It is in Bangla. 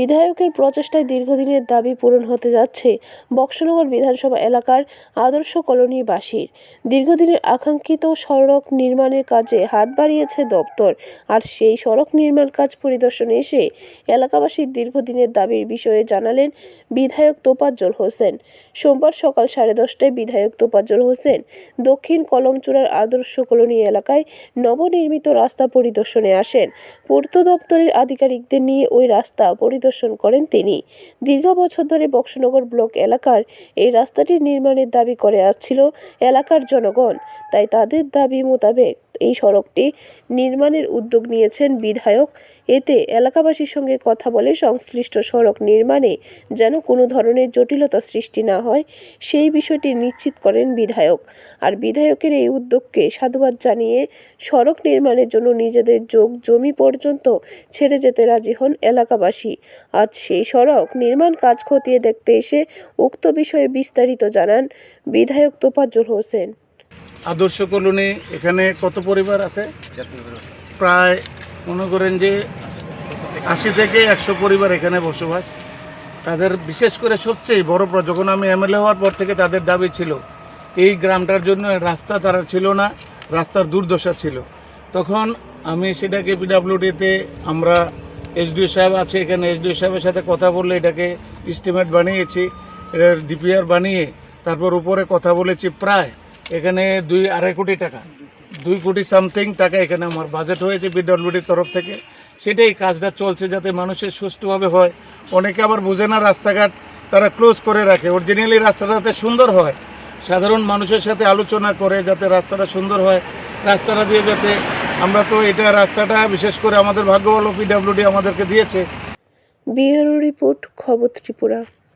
বিধায়কের প্রচেষ্টায় দীর্ঘদিনের দাবি পূরণ হতে যাচ্ছে বক্সনগর বিধানসভা এলাকার আদর্শ কলোনিবাসীর। দীর্ঘদিনের আকাঙ্ক্ষিত সড়ক নির্মাণের কাজে হাত বাড়িয়েছে দপ্তর আর সেই সড়ক নির্মাণ কাজ পরিদর্শনে এসে এলাকাবাসীর দীর্ঘদিনের দাবির বিষয়ে জানালেন বিধায়ক তোপাজ্জল হোসেন। সোমবার সকাল সাড়ে দশটায় বিধায়ক তোপাজ্জল হোসেন দক্ষিণ কলমচূড়ার আদর্শ কলোনি এলাকায় নবনির্মিত রাস্তা পরিদর্শনে আসেন। পূর্ত দপ্তরের আধিকারিকদের নিয়ে ওই রাস্তা পরিদর্শন করেন তিনি। দীর্ঘ বছর ধরে বক্সনগর ব্লক এলাকার এই রাস্তাটি নির্মাণের দাবি করে আসছিল এলাকার জনগণ। তাই তাদের দাবি মোতাবেক এই সড়কটি নির্মাণের উদ্যোগ নিয়েছেন বিধায়ক। এতে এলাকাবাসীর সঙ্গে কথা বলে সংশ্লিষ্ট সড়ক নির্মাণে যেন কোনো ধরনের জটিলতা সৃষ্টি না হয়, সেই বিষয়টি নিশ্চিত করেন বিধায়ক। আর বিধায়কের এই উদ্যোগকে সাধুবাদ জানিয়ে সড়ক নির্মাণের জন্য নিজেদের যোগ জমি পর্যন্ত ছেড়ে যেতে রাজি হন এলাকাবাসী। আজ সেই সড়ক নির্মাণ কাজ খতিয়ে দেখতে এসে উক্ত বিষয়ে বিস্তারিত জানান বিধায়ক তোফাজ্জল হোসেন। আদর্শ কলোনি এখানে কত পরিবার আছে? প্রায় মনে করেন যে আশি থেকে একশো পরিবার এখানে বসবাস। তাদের বিশেষ করে সবচেয়ে বড় যখন আমি এমএলএ হওয়ার পর থেকে তাদের দাবি ছিল, এই গ্রামটার জন্য রাস্তা তারা ছিল না, রাস্তার দুর্দশা ছিল। তখন আমি সেটাকে পিডাব্লিউডিতে আমরা এসডিও সাহেব আছে, এখানে এসডিও সাহেবের সাথে কথা বললে এটাকে এস্টিমেট বানিয়েছি, এটার ডিপিআর বানিয়ে তারপর উপরে কথা বলেছি প্রায় এখানে দুই, আড়াই কোটি টাকা। দুই কোটি সামথিং টাকা এখানে আমার বাজেট হয়েছে বিডব্লিউডির তরফ থেকে। সেটাই কাজটা চলছে যাতে মানুষের সুষ্ঠুভাবে হয়। অনেকে আবার বোঝে না রাস্তাঘাট তারা ক্লোজ করে রাখে। অরিজিনালি রাস্তাটা যাতে সুন্দর হয়, সাধারণ মানুষের সাথে আলোচনা করে যাতে রাস্তাটা সুন্দর হয়, রাস্তাটা দিয়ে যাতে আমরা তো এটা রাস্তাটা বিশেষ করে আমাদের ভাগ্য ভালো পিডাব্লিউডি আমাদেরকে দিয়েছে। ব্যুরো রিপোর্ট, খবর ত্রিপুরা।